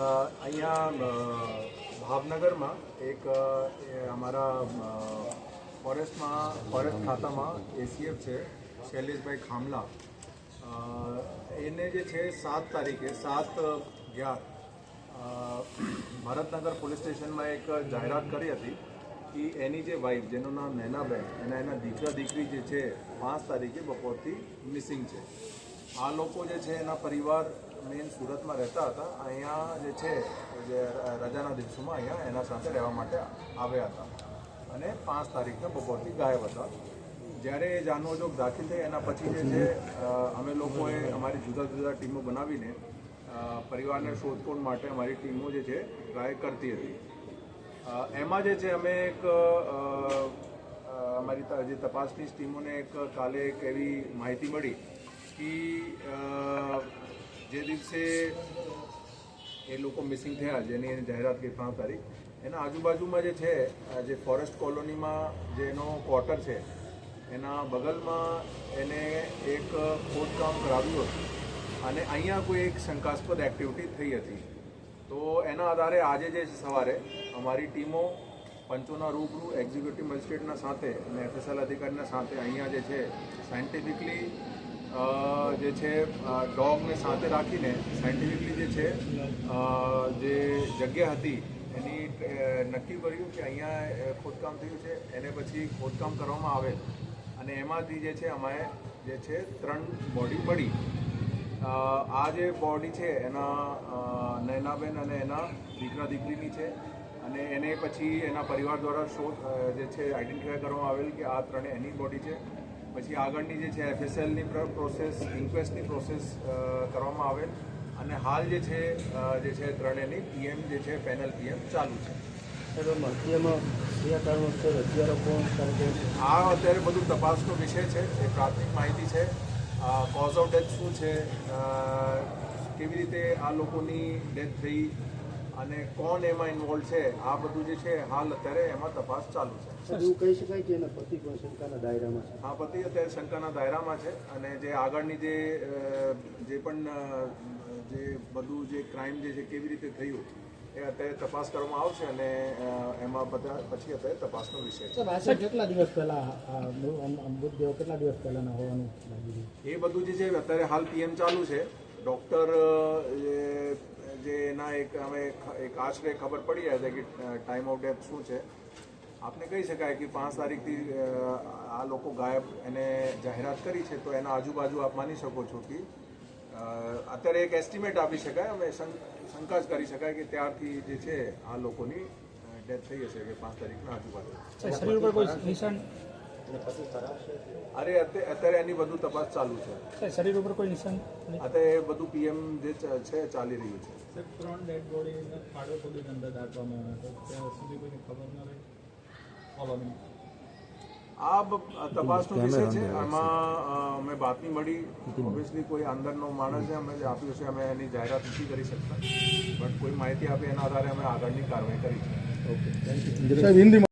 અ, અહીંયા અ, ભાવનગરમાં એક અમારા ફોરેસ્ટમાં ફોરેસ્ટ ખાતામાં એસીએફ છે શૈલેષભાઈ ખામલા. એને જે છે સાત તારીખે સાત અગિયાર ભરતનગર પોલીસ સ્ટેશનમાં એક જાહેરાત કરી હતી કે એની જે વાઈફ જેનું નામ નેનાબેન એના એના દીકરા દીકરી જે છે પાંચ તારીખે બપોરથી મિસિંગ છે. આ લોકો જે છે એના પરિવાર મેન સુરતમાં રહેતા હતા. અહીંયા જે છે, જે રજાના દિવસોમાં અહીંયા એના સાથે રહેવા માટે આવ્યા હતા. અને પાંચ તારીખના બપોરથી ગાયબ હતા. જ્યારે એ જાનવજોગ દાખલ થઈ એના પછી જે છે અમે લોકોએ અમારી જુદા જુદા ટીમો બનાવીને પરિવારને શોધખોળ માટે અમારી ટીમો જે છે, ટ્રાય કરતી હતી. એમાં જે છે, અમે એક અમારી જે તપાસની ટીમોને એક કાલે એક એવી માહિતી મળી કે જે દિવસે એ લોકો મિસિંગ થયા જેની એની જાહેરાત કરી એના આજુબાજુમાં જે છે જે ફોરેસ્ટ કોલોનીમાં જે એનો ક્વાર્ટર છે એના બગલમાં એને એક ખોદકામ કરાવ્યું હતું અને અહીંયા કોઈ એક શંકાસ્પદ એક્ટિવિટી થઈ હતી તો એના આધારે આજે જે સવારે અમારી ટીમો પંચોના રૂબરૂ એક્ઝિક્યુટિવ મજિસ્ટ્રેટના સાથે અને એફએસએલ અધિકારીના સાથે અહીંયા જે છે સાયન્ટિફિકલી જે છે ડોગને સાથે રાખીને સાયન્ટિફિકલી જે છે જે જગ્યા હતી, એની નક્કી કર્યું કે અહીંયા ખોદકામ થયું છે, એને પછી ખોદકામ કરવામાં આવેલ અને એમાંથી જે છે અમે જે છે, ત્રણ બોડી મળી આ જે બોડી છે, એના નયનાબેન અને એના દીકરા દીકરીની છે. અને એને પછી એના પરિવાર દ્વારા શોધ જે છે આઈડેન્ટિફાય કરવામાં આવેલ કે આ ત્રણે એની બોડી છે. પછી આગળની જે છે એફએસએલની પ્રોસેસ ઇન્ક્વેસ્ટની પ્રોસેસ કરવામાં આવે અને હાલ જે છે જે છે ત્રણેયની પીએમ જે છે પેનલ પીએમ ચાલુ છે. આ અત્યારે બધું તપાસનો વિષય છે એ પ્રાથમિક માહિતી છે. કોઝ ઓફ ડેથ શું છે? કેવી રીતે આ લોકોની ડેથ થઈ? અને કોણ એમાં ઇન્વોલ્વ છે આ બધું જે છે હાલ અત્યારે એમાં તપાસ ચાલુ છે. એવું કહી શકાય કે એના પતિ પણ શંકાના દાયરામાં છે? હા પતિ અત્યારે શંકાના દાયરામાં છે અને જે આગળની જે જે પણ જે બધું જે ક્રાઇમ જે છે કેવી રીતે થયું એ અત્યારે તપાસ કરવામાં આવશે અને એમાં બધા પછી અત્યારે તપાસનો વિષય છે. કેટલા દિવસ પહેલા મૃતદેહો કેટલા દિવસ પહેલાના હોવાનું એ બધું જે છે અત્યારે હાલ પીએમ ચાલુ છે. ડૉક્ટર જે એના એક અમે એક આશરે ખબર પડી જાય છે કે ટાઈમ ઓફ ડેથ શું છે. આપને કહી શકાય કે પાંચ તારીખથી આ લોકો ગાયબ એને જાહેરાત કરી છે, તો એના આજુબાજુ આપ માની શકો છો કે અત્યારે એક એસ્ટિમેટ આપી શકાય, અમે શંકા જ કરી શકાય કે ત્યારથી જે છે, આ લોકોની ડેથ થઈ હશે કે પાંચ તારીખના આજુબાજુ. અરે અત્યારે એની બધું તપાસ ચાલુ છે. શરીર ઉપર કોઈ નિશાન અત્યારે એ બધું પીએમ જે છે ચાલી રહ્યું છે. ત્રણ ડેડ બોડી ખાડો ખોદીને અંદર દાટવામાં આવ્યા ત્યાં સુધી કોઈને ખબર ન રહી? આ તપાસનો વિષય છે. આમાં અમે બાતમી મળી. ઓબ્વિયસલી કોઈ અંદરનો માણસ છે અમે જે આપ્યું છે અમે એની જાહેરાત નથી કરી શકતા. બટ કોઈ માહિતી આપે એના આધારે અમે આગળની કાર્યવાહી કરી છે. સાહેબ હિન્દીમાં